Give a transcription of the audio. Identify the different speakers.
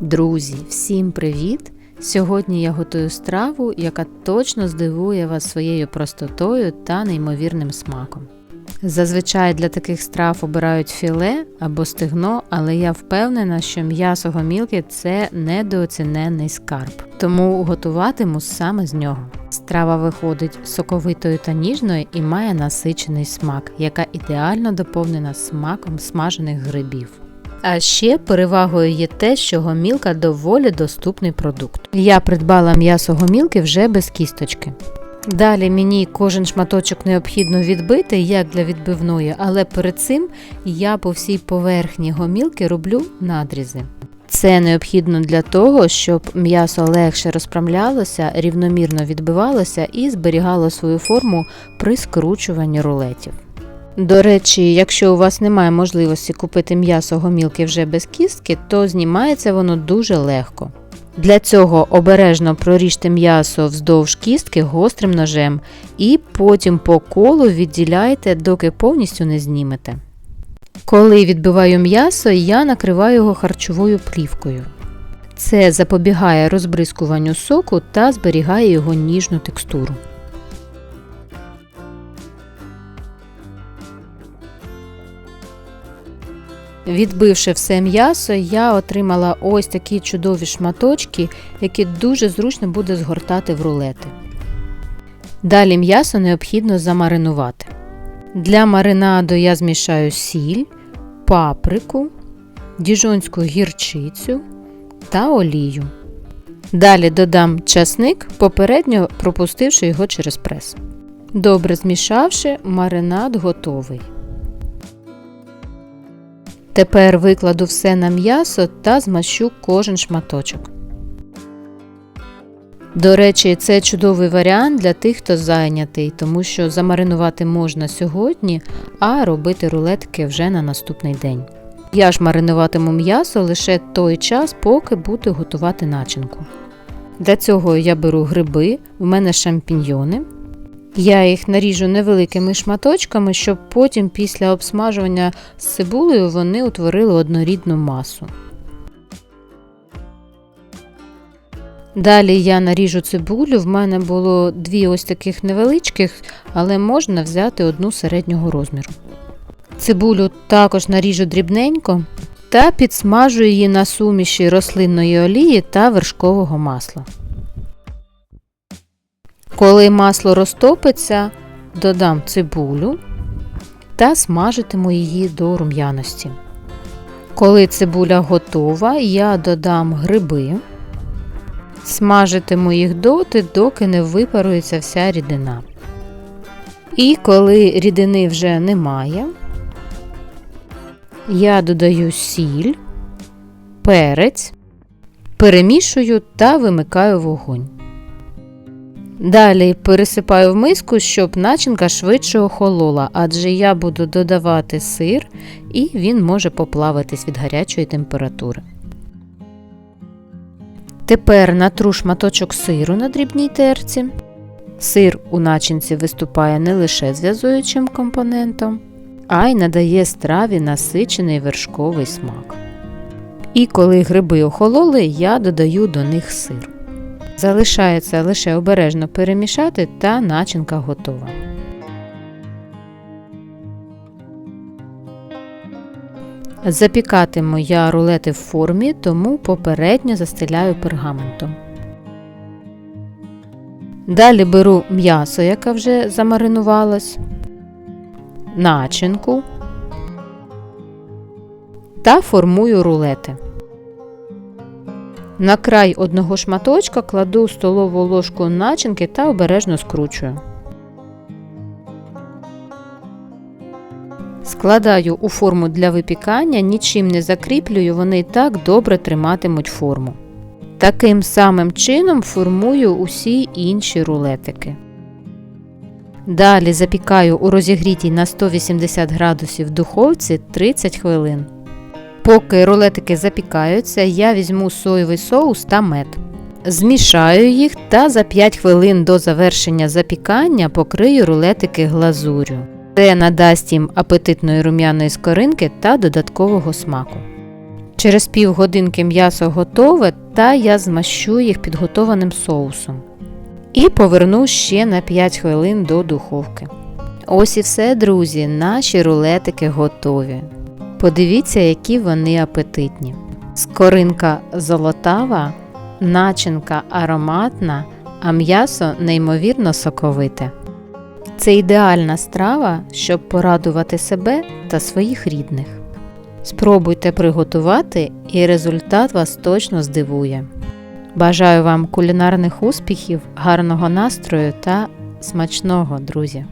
Speaker 1: Друзі, всім привіт! Сьогодні я готую страву, яка точно здивує вас своєю простотою та неймовірним смаком. Зазвичай для таких страв обирають філе або стегно, але я впевнена, що м'ясо гомілки це недооціненний скарб, тому готуватиму саме з нього. Страва виходить соковитою та ніжною і має насичений смак, яка ідеально доповнена смаком смажених грибів. А ще перевагою є те, що гомілка доволі доступний продукт. Я придбала м'ясо гомілки вже без кісточки. Далі мені кожен шматочок необхідно відбити, як для відбивної, але перед цим я по всій поверхні гомілки роблю надрізи. Це необхідно для того, щоб м'ясо легше розправлялося, рівномірно відбивалося і зберігало свою форму при скручуванні рулетів. До речі, якщо у вас немає можливості купити м'ясо гомілки вже без кістки, то знімається воно дуже легко. Для цього обережно проріжте м'ясо вздовж кістки гострим ножем і потім по колу відділяйте, доки повністю не знімете. Коли відбиваю м'ясо, я накриваю його харчовою плівкою. Це запобігає розбризкуванню соку та зберігає його ніжну текстуру. Відбивши все м'ясо, я отримала ось такі чудові шматочки, які дуже зручно буде згортати в рулети. Далі м'ясо необхідно замаринувати. Для маринаду я змішаю сіль, паприку, діжонську гірчицю та олію. Далі додам часник, попередньо пропустивши його через прес. Добре змішавши, маринад готовий. Тепер викладу все на м'ясо та змащу кожен шматочок. До речі, це чудовий варіант для тих, хто зайнятий, тому що замаринувати можна сьогодні, а робити рулетки вже на наступний день. Я ж маринуватиму м'ясо лише той час, поки буду готувати начинку. Для цього я беру гриби, у мене шампіньйони. Я їх наріжу невеликими шматочками, щоб потім після обсмажування з цибулею вони утворили однорідну масу. Далі я наріжу цибулю, в мене було дві ось таких невеличких, але можна взяти одну середнього розміру. Цибулю також наріжу дрібненько та підсмажу її на суміші рослинної олії та вершкового масла. Коли масло розтопиться, додам цибулю та смажитиму її до рум'яності. Коли цибуля готова, я додам гриби, смажитиму їх доти, доки не випарується вся рідина. І коли рідини вже немає, я додаю сіль, перець, перемішую та вимикаю вогонь. Далі пересипаю в миску, щоб начинка швидше охолола, адже я буду додавати сир і він може поплавитись від гарячої температури. Тепер натру шматочок сиру на дрібній терці. Сир у начинці виступає не лише зв'язуючим компонентом, а й надає страві насичений вершковий смак. І коли гриби охололи, я додаю до них сир. Залишається лише обережно перемішати та начинка готова. Запікатиму я рулети в формі, тому попередньо застеляю пергаментом. Далі беру м'ясо, яке вже замаринувалось, начинку та формую рулети. На край одного шматочка кладу столову ложку начинки та обережно скручую. Складаю у форму для випікання, нічим не закріплюю, вони так добре триматимуть форму. Таким самим чином формую усі інші рулетики. Далі запікаю у розігрітій на 180 градусів духовці 30 хвилин. Поки рулетики запікаються, я візьму соєвий соус та мед. Змішаю їх та за 5 хвилин до завершення запікання покрию рулетики глазурю. Це надасть їм апетитної рум'яної скоринки та додаткового смаку. Через півгодинки м'ясо готове, та я змащу їх підготованим соусом. І поверну ще на 5 хвилин до духовки. Ось і все, друзі, наші рулетики готові. Подивіться, які вони апетитні. Скоринка золотава, начинка ароматна, а м'ясо неймовірно соковите. Це ідеальна страва, щоб порадувати себе та своїх рідних. Спробуйте приготувати, і результат вас точно здивує. Бажаю вам кулінарних успіхів, гарного настрою та смачного, друзі!